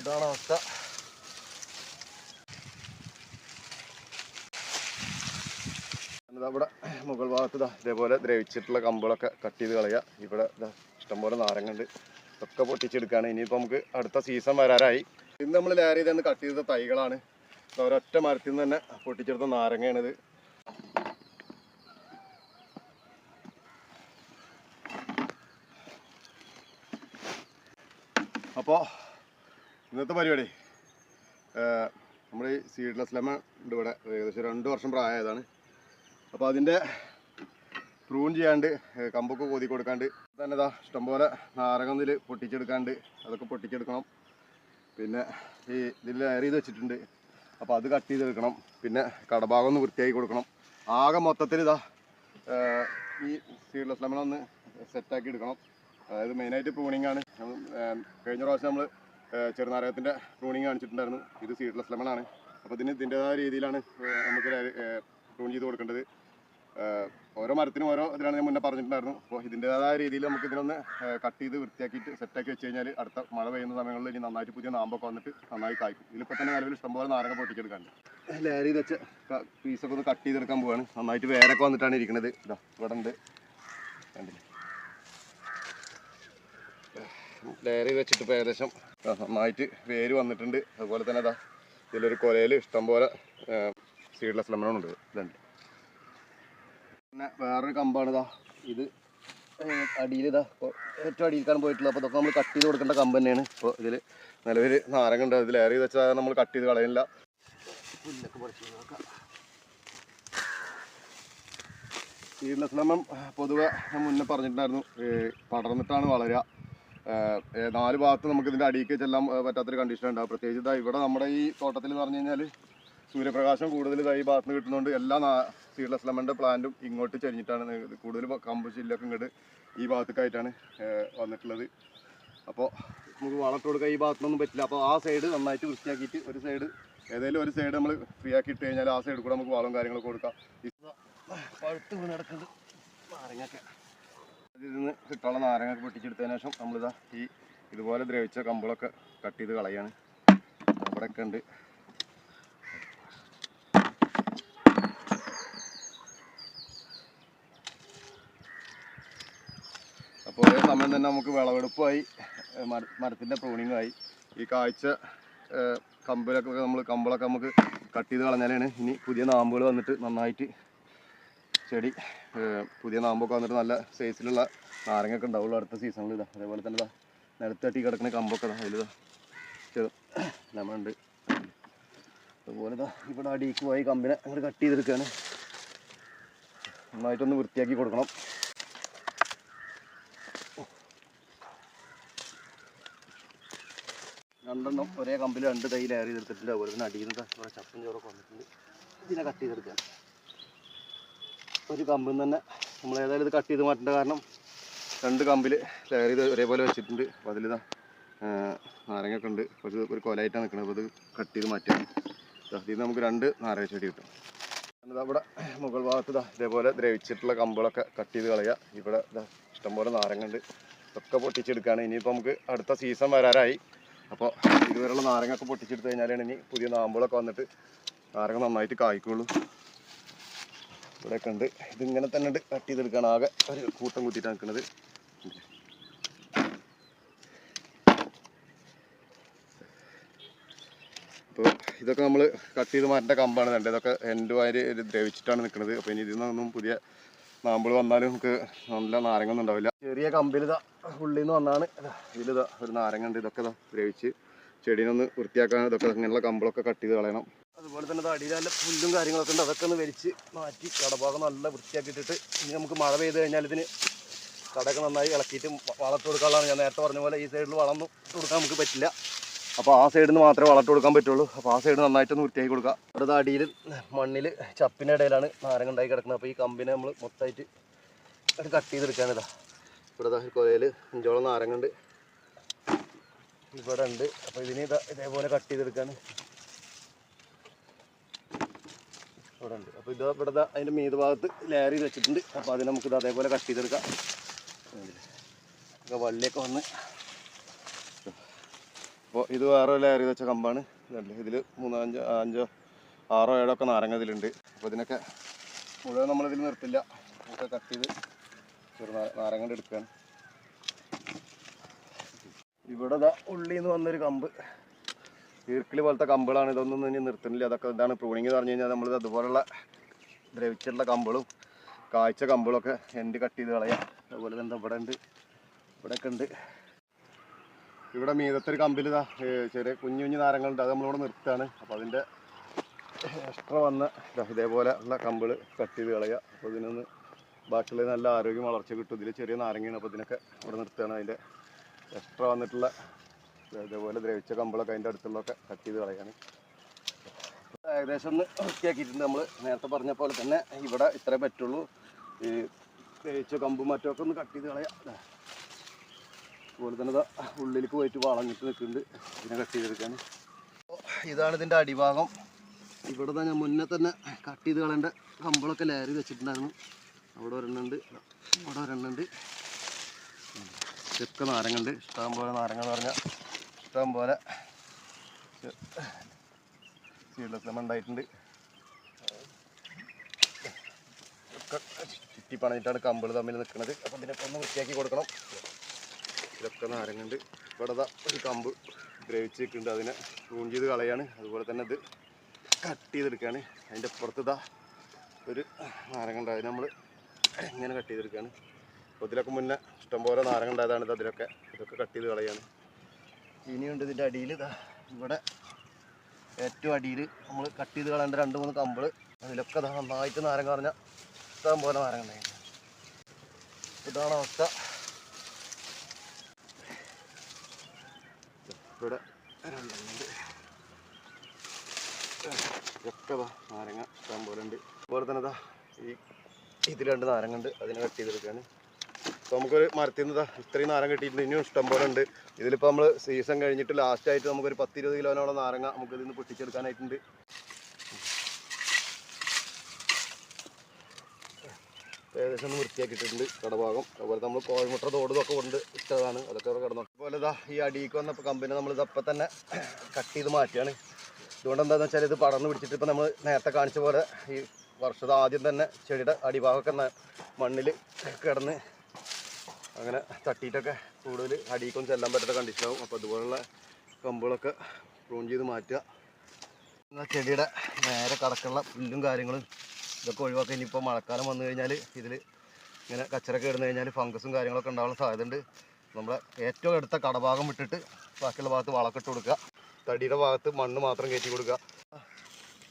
ഇതാണ് അവസ്ഥ. ഇവിടെ മുകൾ ഭാഗത്ത് ഇതേപോലെ ദ്രവിച്ചിട്ടുള്ള കമ്പുകളൊക്കെ കട്ട് ചെയ്ത് കളയുക. ഇവിടെ ഇഷ്ടംപോലെ നാരങ്ങുണ്ട്. ഇതൊക്കെ പൊട്ടിച്ചെടുക്കുകയാണ്. ഇനിയിപ്പോൾ നമുക്ക് അടുത്ത സീസൺ വരാറായി. ഇന്ന് നമ്മൾ ലെയർ ചെയ്ത് കട്ട് ചെയ്ത തൈകളാണ്. ഒരൊറ്റ മരത്തിൽ നിന്ന് തന്നെ പൊട്ടിച്ചെടുത്ത നാരങ്ങയാണിത്. അപ്പോൾ ഇന്നത്തെ പരിപാടി. നമ്മൾ ഈ സീഡ്ലെസ് ലെമൺ ഉണ്ട് ഇവിടെ. ഏകദേശം രണ്ട് വർഷം പ്രായമായതാണ്. അപ്പോൾ അതിന്റെ പ്രൂൺ ചെയ്യാണ്ട് കമ്പൊക്കെ കൊതി കൊടുക്കാണ്ട് തന്നെ ഇതാ ഇഷ്ടംപോലെ നാരകന്നിൽ പൊട്ടിച്ചെടുക്കാണ്ട് അതൊക്കെ പൊട്ടിച്ചെടുക്കണം. പിന്നെ ഈ ഇതിൽ ലെയർ ചെയ്ത് വെച്ചിട്ടുണ്ട്. അപ്പോൾ അത് കട്ട് ചെയ്തെടുക്കണം പിന്നെ കടഭാഗം ഒന്ന് വൃത്തിയാക്കി കൊടുക്കണം. ആകെ മൊത്തത്തിൽ ഇതാ ഈ സീഡ്ലെസ് ലെമൺ ഒന്ന് സെറ്റാക്കി എടുക്കണം. അതായത് മെയിനായിട്ട് പ്രൂണിങ് ആണ്. കഴിഞ്ഞ പ്രാവശ്യം നമ്മൾ ചെറുനാരകത്തിന്റെ പ്രൂണിങ് കാണിച്ചിട്ടുണ്ടായിരുന്നു. ഇത് സീഡ്ലെസ് ലെമണാണ് അപ്പോൾ ഇതിന് ഇതിന്റെതായ രീതിയിലാണ് നമുക്ക് പ്രൂൺ ചെയ്ത് കൊടുക്കേണ്ടത്. ഓരോ മരത്തിനും ഓരോ ഇതിലാണ് ഞാൻ മുന്നേ പറഞ്ഞിട്ടുണ്ടായിരുന്നു. അപ്പോൾ ഇതിന്റെതായ രീതിയിൽ നമുക്ക് ഇതിനൊന്ന് കട്ട് ചെയ്ത് വൃത്തിയാക്കിയിട്ട് സെറ്റാക്കി വെച്ച് കഴിഞ്ഞാൽ അടുത്ത മഴ പെയ്യുന്ന സമയങ്ങളിൽ ഇനി നന്നായിട്ട് പുതിയ നാമ്പൊക്കെ വന്നിട്ട് നന്നായി കായ്ക്കും. ഇതിലിപ്പോൾ തന്നെ നിലവിൽ ഇഷ്ടംപോലെ നാരങ്ങ പൊട്ടിച്ചെടുക്കാണ്ട് ലെയർ ചെയ്ത് വെച്ച് പീസൊക്കെ ഒന്ന് കട്ട് ചെയ്തെടുക്കാൻ പോവാണ്. നന്നായിട്ട് വേരൊക്കെ വന്നിട്ടാണ് ഇരിക്കുന്നത് ഇതാ ഇവിടെ ഉണ്ട്. കണ്ടില്ലേ? വെച്ചിട്ട് ഇപ്പോൾ ഏകദേശം നന്നായിട്ട് വേര് വന്നിട്ടുണ്ട്. അതുപോലെ തന്നെ അതാ ഇതിലൊരു കൊലയിൽ ഇഷ്ടംപോലെ സീഡ്ലെസ് ലെമണുണ്ട് ഇതുണ്ട്. പിന്നെ വേറൊരു കമ്പാണ് ഇതാ ഇത് അടിയിൽ ഇതാ ഏറ്റവും അടിയിൽക്കാണ് പോയിട്ടുള്ളത്. അപ്പോൾ ഇതൊക്കെ നമ്മൾ കട്ട് ചെയ്ത് കൊടുക്കേണ്ട കമ്പ് തന്നെയാണ്. ഇപ്പോൾ ഇതിൽ നിലവിൽ നാരങ്ങ ഉണ്ട്. ഇതിൽ ഏറെ വെച്ചാൽ നമ്മൾ കട്ട് ചെയ്ത് കളയില്ല സീഡ്ലെസ് ലെമൺ പൊതുവെ മുന്നേ പറഞ്ഞിട്ടുണ്ടായിരുന്നു. പടർന്നിട്ടാണ് വളരുക നാല് ഭാഗത്ത് നമുക്ക് ഇതിന്റെ അടിയിലേക്ക് ചെല്ലാൻ പറ്റാത്ത പറ്റാത്തൊരു കണ്ടീഷൻ ഉണ്ടാവും പ്രത്യേകിച്ച് ഇതാ ഇവിടെ നമ്മുടെ ഈ തോട്ടത്തിൽ എന്ന് പറഞ്ഞു കഴിഞ്ഞാൽ സൂര്യപ്രകാശം കൂടുതൽ ഈ ഭാഗത്ത് നിന്ന് കിട്ടുന്നതുകൊണ്ട് എല്ലാ സീഡ്ലെസ് ലെമണിന്റെ പ്ലാന്റും ഇങ്ങോട്ട് ചെരിഞ്ഞിട്ടാണ് കൂടുതൽ കമ്പ് ചില്ലൊക്കെ ഇങ്ങോട്ട് ഈ ഭാഗത്തേക്കായിട്ടാണ് വന്നിട്ടുള്ളത്. അപ്പോൾ നമുക്ക് വളർത്ത് കൊടുക്കാൻ ഈ ഭാഗത്തൊന്നും പറ്റില്ല. അപ്പോൾ ആ സൈഡ് നന്നായിട്ട് വൃത്തിയാക്കിയിട്ട് ഒരു സൈഡ് ഏതെങ്കിലും ഒരു സൈഡ് നമ്മൾ ഫ്രീ ആക്കി ഇട്ട് കഴിഞ്ഞാൽ ആ സൈഡ് കൂടെ നമുക്ക് വളം കാര്യങ്ങളൊക്കെ കൊടുക്കാം. പഴുത്ത് വീണ് നാരങ്ങയൊക്കെ ഇതിൽ നിന്ന് കിട്ടാനുള്ള നാരങ്ങ പൊട്ടിച്ചെടുത്തതിന് ശേഷം നമ്മളിതാ ഈ ഇതുപോലെ ദ്രവിച്ച കമ്പളൊക്കെ കട്ട് ചെയ്ത് കളയാണ്. അവിടെയൊക്കെ ഉണ്ട്. അപ്പോൾ ഒരേ സമയം തന്നെ നമുക്ക് വിളവെടുപ്പായി മര മരത്തിന്റെ പ്രൂണിങ്ങായി. ഈ കാഴ്ച കമ്പിലൊക്കെ നമ്മൾ കമ്പളൊക്കെ നമുക്ക് കട്ട് ചെയ്ത് കളഞ്ഞാലാണ് ഇനി പുതിയ നാമ്പുകൾ വന്നിട്ട് നന്നായിട്ട് ചെടി പുതിയ നാമ്പൊക്കെ വന്നിട്ട് നല്ല സൈസിലുള്ള നാരങ്ങയൊക്കെ ഉണ്ടാവുള്ളൂ അടുത്ത സീസണിൽ ഇതാ. അതേപോലെ തന്നെ ഇതാ നിലത്ത് തട്ടി കിടക്കുന്ന കമ്പൊക്കെ ഇതാ അതിലിതാ. ചെറു ലെമൺ ഉണ്ട് അതുപോലെ ഇതാ ഇവിടെ അടിക്ക് പോയി കമ്പിനെ അങ്ങോട്ട് കട്ട് ചെയ്തെടുക്കുകയാണ് നന്നായിട്ടൊന്ന് വൃത്തിയാക്കി കൊടുക്കണം. രണ്ടെണ്ണം ഒരേ കമ്പിൽ രണ്ട് തൈ ലെയർ ചെയ്തെടുത്തിട്ടുണ്ട്. അതുപോലെ തന്നെ അടിയിൽ നിന്ന് ഇവിടെ ചപ്പും ചോറൊക്കെ വന്നിട്ടുണ്ട്. ഇതിനെ കട്ട് ചെയ്തെടുക്കുകയാണ് ഒരു കമ്പിൽ നിന്ന് തന്നെ നമ്മൾ ഏതായാലും ഇത് കട്ട് ചെയ്ത് മാറ്റേണ്ട കാരണം രണ്ട് കമ്പിൽ ലെയർ ചെയ്ത് ഒരേപോലെ വെച്ചിട്ടുണ്ട്. അപ്പോൾ അതിലിതാ നാരങ്ങയൊക്കെ ഉണ്ട്. ഒരു ഒരു കൊലയായിട്ടാണ് നിൽക്കുന്നത്. അപ്പോൾ ഇത് കട്ട് ചെയ്ത് മാറ്റാം ഇതിൽ നമുക്ക് രണ്ട് നാരങ്ങ ചെടി കിട്ടും. അവിടെ മുകൾ ഭാഗത്ത് ഇതാ ഇതേപോലെ ദ്രവിച്ചിട്ടുള്ള കമ്പുകളൊക്കെ കട്ട് ചെയ്ത് കളയുക. ഇവിടെ ഇതാ ഇഷ്ടംപോലെ നാരങ്ങ ഉണ്ട്. ഇതൊക്കെ പൊട്ടിച്ചെടുക്കുകയാണ്. ഇനിയിപ്പോൾ നമുക്ക് അടുത്ത സീസൺ വരാറായി. അപ്പോൾ ഇതുവരെയുള്ള നാരങ്ങ ഒക്കെ പൊട്ടിച്ചെടുത്ത് കഴിഞ്ഞാലാണ് ഇനി പുതിയ നാമ്പുകളൊക്കെ വന്നിട്ട് നാരങ്ങ നന്നായിട്ട് കായ്ക്കുള്ളൂ. ഇവിടെയൊക്കെ ഉണ്ട്. ഇതിങ്ങനെ തന്നെ ഉണ്ട്. കട്ട് ചെയ്തെടുക്കുകയാണ് ആകെ ഒരു കൂട്ടം കൂട്ടിയിട്ടാണ് നിൽക്കുന്നത്. അപ്പോൾ ഇതൊക്കെ നമ്മൾ കട്ട് ചെയ്ത് മാറ്റേണ്ട കമ്പാണ് വേണ്ടത് ഇതൊക്കെ എന്റെ വാരി ദ്രവിച്ചിട്ടാണ് നിൽക്കുന്നത്. അപ്പോൾ ഇനി ഇതിൽ നിന്നൊന്നും പുതിയ നാമ്പൾ വന്നാലും നമുക്ക് നല്ല നാരങ്ങ ഒന്നും ഉണ്ടാവില്ല. ചെറിയ കമ്പിൽ ഇതാ ഉള്ളിൽ നിന്ന് വന്നാണ് ഇതിലിതാ ഒരു നാരങ്ങ ഉണ്ട്. ഇതൊക്കെ ഇതാ ദ്രവിച്ച് ചെടീനൊന്ന് വൃത്തിയാക്കാൻ ഇതൊക്കെ ഇങ്ങനെയുള്ള കമ്പിളൊക്കെ കട്ട് ചെയ്ത് കളയണം. അതുപോലെ തന്നെ അടിയിൽ നല്ല പുല്ലും കാര്യങ്ങളൊക്കെ ഉണ്ട്. അതൊക്കെ ഒന്ന് വലിച്ച് മാറ്റി കടഭാഗം നല്ല വൃത്തിയാക്കിയിട്ടിട്ട് ഇനി നമുക്ക് മഴ പെയ്ത് കഴിഞ്ഞാൽ ഇതിന് കടയൊക്കെ നന്നായി ഇളക്കിയിട്ട് വളർത്തു കൊടുക്കാനുള്ളതാണ്. ഞാൻ നേരത്തെ പറഞ്ഞ പോലെ ഈ സൈഡിൽ വളർന്നു കൊടുക്കാൻ നമുക്ക് പറ്റില്ല. അപ്പോൾ ആ സൈഡിൽ നിന്ന് മാത്രമേ വളർത്തു കൊടുക്കാൻ പറ്റുള്ളൂ. അപ്പോൾ ആ സൈഡ് നന്നായിട്ടൊന്ന് വൃത്തിയാക്കി കൊടുക്കുക അവിടെ അടിയിൽ മണ്ണിൽ ചപ്പിന്റെ ഇടയിലാണ് നാരങ്ങ ഉണ്ടായി കിടക്കുന്നത്. അപ്പോൾ ഈ കമ്പിനെ നമ്മൾ മൊത്തമായിട്ട് കട്ട് ചെയ്തെടുക്കാനിതാ ഇവിടെ കൊലയിൽ അഞ്ചോളം നാരങ്ങ ഉണ്ട്. ഇവിടെ ഉണ്ട്. അപ്പോൾ ഇതിന് ഇതാ ഇതേപോലെ കട്ട് ചെയ്തെടുക്കാൻ ഇവിടെ ഉണ്ട് അപ്പോൾ ഇത് ഇവിടെ അതിന്റെ മീത് ഭാഗത്ത് ലെയർ വെച്ചിട്ടുണ്ട്. അപ്പോൾ അതിനെ നമുക്ക് ഇത് അതേപോലെ കട്ട് ചെയ്തെടുക്കാം? ഒക്കെ വള്ളിയൊക്കെ വന്ന് അപ്പോൾ ഇത് വേറെ ലെയർ വെച്ച കമ്പാണ്. ഇതല്ലേ ഇതിൽ മൂന്നോ അഞ്ചോ അഞ്ചോ ആറോ ഏഴോ ഒക്കെ നാരങ്ങ ഇതിലുണ്ട്. അപ്പോൾ ഇതിനൊക്കെ മുഴുവൻ നമ്മളിതിൽ നിർത്തില്ല. ഇതൊക്കെ കട്ട് ചെയ്ത് ചെറു നാരങ്ങ എടുക്കുകയാണ്. ഇവിടെ ഉള്ളിന്ന് വന്നൊരു കമ്പ്. ഈർക്കിളി പോലത്തെ കമ്പുകളാണ് ഇതൊന്നും ഇനി നിർത്തുന്നില്ല. അതൊക്കെ ഇതാണ് പ്രൂണിങ് എന്ന് പറഞ്ഞു കഴിഞ്ഞാൽ നമ്മൾ അതുപോലുള്ള ദ്രവിച്ചിട്ടുള്ള കമ്പുകളും കാഴ്ച കമ്പുകളൊക്കെ എൻഡ് കട്ട് ചെയ്ത് കളയാം. അതുപോലെ തന്നെ ഇവിടെ ഉണ്ട്. ഇവിടെയൊക്കെ ഉണ്ട്. ഇവിടെ മീതത്തെ ഒരു കമ്പിൽ ഇതാ ചെറിയ കുഞ്ഞു കുഞ്ഞു നാരങ്ങളുണ്ട്. അത് നമ്മളിവിടെ നിർത്തുകയാണ്. അപ്പോൾ അതിന്റെ എക്സ്ട്രാ വന്ന ഇതേപോലെ ഉള്ള കമ്പിൾ കട്ട് ചെയ്ത് കളയുക അപ്പോൾ ഇതിനൊന്ന് ബാക്കിയുള്ള നല്ല ആരോഗ്യം വളർച്ച കിട്ടും. ഇതിൽ ചെറിയ നാരങ്ങയാണ്. അപ്പോൾ ഇതിനൊക്കെ ഇവിടെ നിർത്തുകയാണ്. അതിന്റെ എക്സ്ട്രാ വന്നിട്ടുള്ള ഇതേപോലെ ദ്രവിച്ച കമ്പിളൊക്കെ അതിന്റെ അടുത്തുള്ളതൊക്കെ കട്ട് ചെയ്ത് കളയാണ്. ഏകദേശം ഒന്ന് വൃത്തിയാക്കിയിട്ടുണ്ട് നമ്മൾ നേരത്തെ പറഞ്ഞ പോലെ തന്നെ ഇവിടെ ഇത്രേ പറ്റുള്ളൂ. ഈ ദ്രവിച്ച കമ്പും മറ്റൊക്കെ ഒന്ന് കട്ട് ചെയ്ത് കളയാം. അതുപോലെ തന്നെ ഉള്ളിലേക്ക് പോയിട്ട് വളഞ്ഞിട്ട് നിൽക്കുന്നുണ്ട്. ഇതിനെ കട്ട് ചെയ്തെടുക്കാൻ ഇതാണ് ഇതിന്റെ അടിഭാഗം. ഇവിടെ തന്നെ മുന്നേ തന്നെ കട്ട് ചെയ്ത് കളയേണ്ട കമ്പളൊക്കെ ലേറി വെച്ചിട്ടുണ്ടായിരുന്നു. അവിടെ ഒരെണ്ണുണ്ട്. അവിടെ ഒരെണ്ണുണ്ട്. ഇതൊക്കെ നാരങ്ങുണ്ട്. ഇഷ്ടം പോലെ നാരങ്ങ എന്ന് പറഞ്ഞാൽ ഇഷ്ടം പോലെ സീഡ്ലെസ് ലെമൺ ഉണ്ടായിട്ടുണ്ട് ചുറ്റി പണിഞ്ഞിട്ടാണ് കമ്പിൾ തമ്മിൽ നിൽക്കുന്നത് അപ്പോൾ ഇതിനൊക്കെ ഒന്ന് വൃത്തിയാക്കി കൊടുക്കണം. ഇതൊക്കെ നാരങ്ങുണ്ട്. ഇവിടെ ഒരു കമ്പ് ഗ്രേവിച്ച് നിൽക്കുന്നുണ്ട് അതിനെ ക്ലൂൺ ചെയ്ത് കളയാണ്. അതുപോലെ തന്നെ ഇത് കട്ട് ചെയ്തെടുക്കുകയാണ് അതിന്റെ അപ്പുറത്ത് ഇതാ ഒരു നാരങ്ങ ഉണ്ട് അതിന് നമ്മൾ ഇങ്ങനെ കട്ട് ചെയ്തെടുക്കുകയാണ് അപ്പോൾ ഇതിലൊക്കെ മുന്നേ ഇഷ്ടംപോലെ നാരങ്ങ ഉണ്ടായതാണ് ഇത് അതിലൊക്കെ ഇതൊക്കെ കട്ട് ചെയ്ത് കളയാണ്. ഇനിയുണ്ട് ഇതിന്റെ അടിയിൽ. ഇതാ ഇവിടെ ഏറ്റവും അടിയിൽ നമ്മൾ കട്ട് ചെയ്ത് കളയേണ്ട രണ്ട് മൂന്ന് കമ്പിൾ അതിലൊക്കെ ദാ നന്നായിട്ട് നാരങ്ങ പറഞ്ഞാൽ ഇഷ്ടം പോലെ നാരങ്ങ ഉണ്ടായിരുന്നു ഇതാണ് അവസ്ഥ. ഇവിടെ ദാ നാരങ്ങ ഇഷ്ടം പോലെ ഉണ്ട്. അതുപോലെ തന്നെ ഈ ഇതിൽ രണ്ട് നാരങ്ങ ഉണ്ട്. അതിനെ കട്ട് ചെയ്തെടുക്കുകയാണ് അപ്പോൾ നമുക്കൊരു മരത്തിൽ നിന്ന് ഇത്രയും നാരങ്ങ കിട്ടിയിട്ടുണ്ട്. ഇനിയും ഇഷ്ടം പോലെ ഉണ്ട്. ഇതിലിപ്പോൾ നമ്മൾ സീസൺ കഴിഞ്ഞിട്ട് ലാസ്റ്റ് ആയിട്ട് നമുക്കൊരു പത്ത് ഇരുപത് കിലോനോളം നാരങ്ങ നമുക്ക് ഇതിൽ നിന്ന് പൊട്ടിച്ചെടുക്കാനായിട്ടുണ്ട്. ഏകദേശം ഒന്ന് വൃത്തിയാക്കിയിട്ടുണ്ട് കടഭാഗം. അതുപോലെ നമ്മൾ കോഴിമുട്ട തോടുതൊക്കെ കൊണ്ട് ഇട്ടതാണ്. അതൊക്കെ കിടന്നു. അതുപോലെ ഇതാ ഈ അടിയിൽ വന്നപ്പോൾ കമ്പനി നമ്മൾ ഇതപ്പം തന്നെ കട്ട് ചെയ്ത് മാറ്റിയാണ് ഇതുകൊണ്ട് എന്താണെന്ന് വെച്ചാൽ ഇത് പടർന്ന് പിടിച്ചിട്ട് ഇപ്പം നമ്മൾ നേരത്തെ കാണിച്ച പോലെ ഈ വർഷത്തെ ആദ്യം തന്നെ ചെടിയുടെ അടിഭാഗമൊക്കെ മണ്ണിൽ കിടന്ന് അങ്ങനെ തട്ടിയിട്ടൊക്കെ കൂടുതൽ അടിയിക്കൊന്നും ചെല്ലാൻ പറ്റാത്ത കണ്ടീഷനാവും അപ്പോൾ അതുപോലുള്ള കമ്പുകളൊക്കെ പ്രൂൺ ചെയ്ത് മാറ്റുക. എന്നാൽ ചെടിയുടെ നേരെ കടക്കുള്ള പുല്ലും കാര്യങ്ങളും ഇതൊക്കെ ഒഴിവാക്കി ഇനിയിപ്പോൾ മഴക്കാലം വന്നു കഴിഞ്ഞാൽ ഇതിൽ ഇങ്ങനെ കച്ചറൊക്കെ ഇടുന്നു കഴിഞ്ഞാൽ ഫംഗസും കാര്യങ്ങളൊക്കെ ഉണ്ടാവാൻ സാധ്യതയുണ്ട്. നമ്മുടെ ഏറ്റവും അടുത്ത കടഭാഗം വിട്ടിട്ട് ബാക്കിയുള്ള ഭാഗത്ത് വളക്കിട്ട് കൊടുക്കുക. തടിയുടെ ഭാഗത്ത് മണ്ണ് മാത്രം കയറ്റി കൊടുക്കുക.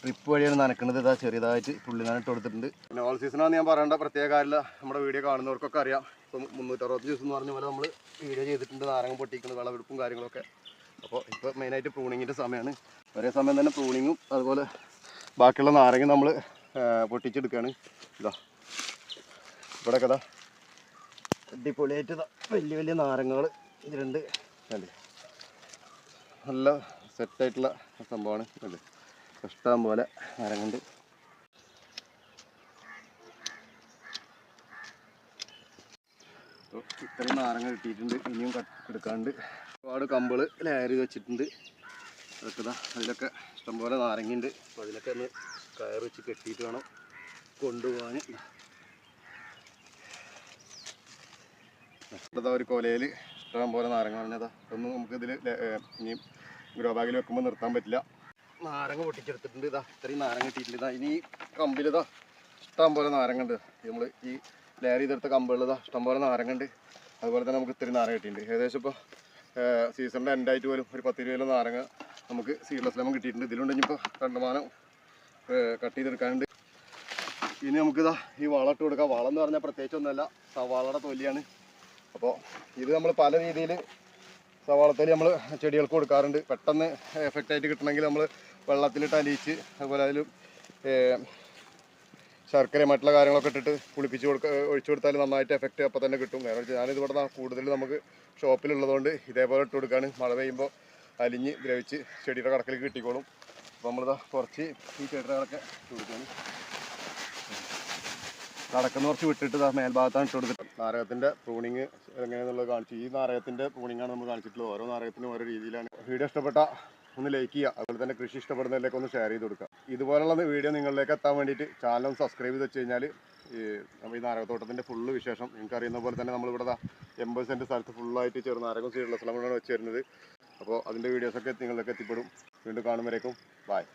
ട്രിപ്പ് വഴിയാണ് നനക്കുന്നത്. ഇതാ ചെറിയതായിട്ട് പുള്ളി നനട്ട് കൊടുത്തിട്ടുണ്ട്. പിന്നെ ഓൾ സീസണാന്ന് ഞാൻ പറയേണ്ട. പ്രത്യേക കാര്യമില്ല. നമ്മുടെ വീഡിയോ കാണുന്നവർക്കൊക്കെ അറിയാം. ഇപ്പം മുന്നൂറ്ററുപത്തഞ്ച് ദിവസം എന്ന് പറഞ്ഞ പോലെ നമ്മൾ വീഡിയോ ചെയ്തിട്ടുണ്ട്. നാരങ്ങ പൊട്ടിക്കുന്നത് വിളവെടുപ്പും കാര്യങ്ങളൊക്കെ. അപ്പോൾ ഇപ്പോൾ മെയിനായിട്ട് പ്രൂണിങ്ങിന്റെ സമയമാണ് ഒരേ സമയം തന്നെ പ്രൂണിങ്ങും അതുപോലെ ബാക്കിയുള്ള നാരങ്ങ നമ്മൾ പൊട്ടിച്ചെടുക്കുകയാണ് ഇതാ. ഇവിടെ കഥ അടിപൊളിയായിട്ട് വലിയ വലിയ നാരങ്ങകൾ ഇതിലുണ്ട്. അല്ലേ നല്ല സെറ്റായിട്ടുള്ള സംഭവമാണ് അല്ലേ ഇഷ്ടം പോലെ നാരങ്ങുണ്ട്. ഇത്രയും നാരങ്ങ കിട്ടിയിട്ടുണ്ട് ഇനിയും എടുക്കാണ്ട് ഒരുപാട് കമ്പൾ ലെയർ വെച്ചിട്ടുണ്ട്. അതൊക്കെ അതിലൊക്കെ ഇഷ്ടംപോലെ നാരങ്ങയുണ്ട്. അപ്പോൾ അതിലൊക്കെ ഒന്ന് കയർ വെച്ച് കെട്ടിയിട്ട് വേണം കൊണ്ടുപോകാൻ. ഇതാ ഒരു കൊലയിൽ ഇഷ്ടം പോലെ നാരങ്ങ പറഞ്ഞതാ ഇതൊന്നും നമുക്ക് ഇതിൽ ഇനി ഗ്രോ ബാഗിൽ വെക്കുമ്പോൾ നിർത്താൻ പറ്റില്ല. നാരങ്ങ പൊട്ടിച്ചെടുത്തിട്ടുണ്ട്. ഇതാ ഇത്രയും നാരങ്ങ കിട്ടിയിട്ടുണ്ട്. ഇതാ ഇനി കമ്പിലിതാ ഇഷ്ടം പോലെ നാരങ്ങ ഉണ്ട്. നമ്മൾ ഈ ലെയർ ചെയ്തെടുത്ത കമ്പുകളിതാ ഇഷ്ടം പോലെ നാരങ്ങ ഉണ്ട്. അതുപോലെ തന്നെ നമുക്ക് ഇത്തിരി നാരങ്ങ കിട്ടിയിട്ടുണ്ട്. ഏകദേശം ഇപ്പോൾ സീസണിന്റെ എൻഡായിട്ട് പോലും ഒരു പത്ത് കിലോ നാരങ്ങ നമുക്ക് സീഡ്ലെസ് ലെമൺ കിട്ടിയിട്ടുണ്ട്. ഇതിലുണ്ട് ഇപ്പോൾ കണ്ടമാനം കട്ട് ചെയ്തെടുക്കാനുണ്ട്. ഇനി നമുക്കിതാ ഈ വളം ഇട്ട് കൊടുക്കാം. വളം എന്ന് പറഞ്ഞാൽ പ്രത്യേകിച്ചൊന്നുമല്ല സവാളയുടെ തൊലിയാണ്. അപ്പോൾ ഇത് നമ്മൾ പല രീതിയിൽ സവാളത്തൊലി നമ്മൾ ചെടികൾക്ക് കൊടുക്കാറുണ്ട്. പെട്ടെന്ന് എഫക്റ്റായിട്ട് കിട്ടണമെങ്കിൽ നമ്മൾ വെള്ളത്തിലിട്ട് അലിയിച്ച് അതുപോലെ അതിൽ ശർക്കര മറ്റുള്ള കാര്യങ്ങളൊക്കെ ഇട്ടിട്ട് കുളിപ്പിച്ച് കൊടുക്ക ഒഴിച്ചു കൊടുത്താൽ നന്നായിട്ട് എഫക്റ്റ് അപ്പോൾ തന്നെ കിട്ടും. കാരണം വെച്ചാൽ ഞാനിത് ഇവിടെ കൂടുതൽ നമുക്ക് ഷോപ്പിലുള്ളതുകൊണ്ട് ഇതേപോലെ ഇട്ട് കൊടുക്കുകയാണ് മഴ പെയ്യുമ്പോൾ അലിഞ്ഞ് ദ്രവിച്ച് ചെടിയുടെ കടക്കിലേക്ക് കിട്ടിക്കോളും. അപ്പോൾ നമ്മളിതാ കുറച്ച് ഈ ചെടിയുടെ കടക്കെ ഇട്ട് കൊടുക്കുകയാണ് കടക്കുന്ന കുറച്ച് വിട്ടിട്ട് ദാ മേൽഭാഗത്താണ് ഇട്ട് കൊടുത്തിട്ട്. നാരകത്തിന്റെ പ്രൂണിങ് എങ്ങനെയാണെന്നുള്ളത് കാണിച്ചു ഈ നാരകത്തിന്റെ പ്രൂണിങ്ങാണ് നമ്മൾ കാണിച്ചിട്ടുള്ളത്. ഓരോ നാരകത്തിനും ഓരോ രീതിയിലാണ്. വീഡിയോ ഇഷ്ടപ്പെട്ട ഒന്ന് ലൈക്ക് ചെയ്യുക അതുപോലെ തന്നെ കൃഷി ഇഷ്ടപ്പെടുന്നതിലേക്ക് ഒന്ന് ഷെയർ ചെയ്ത് കൊടുക്കുക ഇതുപോലുള്ള വീഡിയോ നിങ്ങളിലേക്ക് എത്താൻ വേണ്ടിയിട്ട് ചാനൽ സബ്സ്ക്രൈബ് ചെയ്ത് വെച്ച് കഴിഞ്ഞാൽ ഈ നമ്മൾ ഈ നാരകത്തോട്ടത്തിന്റെ ഫുള്ള് വിശേഷം നിങ്ങൾക്ക് അറിയുന്ന പോലെ തന്നെ നമ്മളിവിടെ എൺപത് സെന്റ് സ്ഥലത്ത് ഫുള്ളായിട്ട് ചെറുനാരകം സീഡുള്ള സ്ഥലങ്ങളാണ് വെച്ച് തരുന്നത് അപ്പോൾ അതിന്റെ വീഡിയോസൊക്കെ നിങ്ങളിലേക്ക് എത്തിപ്പെടും. വീണ്ടും കാണുമ്പോഴേക്കും ബായ്